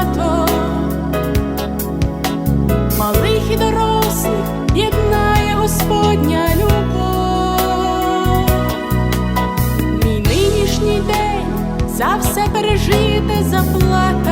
свято, малих і дорослих єднає Господня любов, мій нинішній день за все пережити, заплата.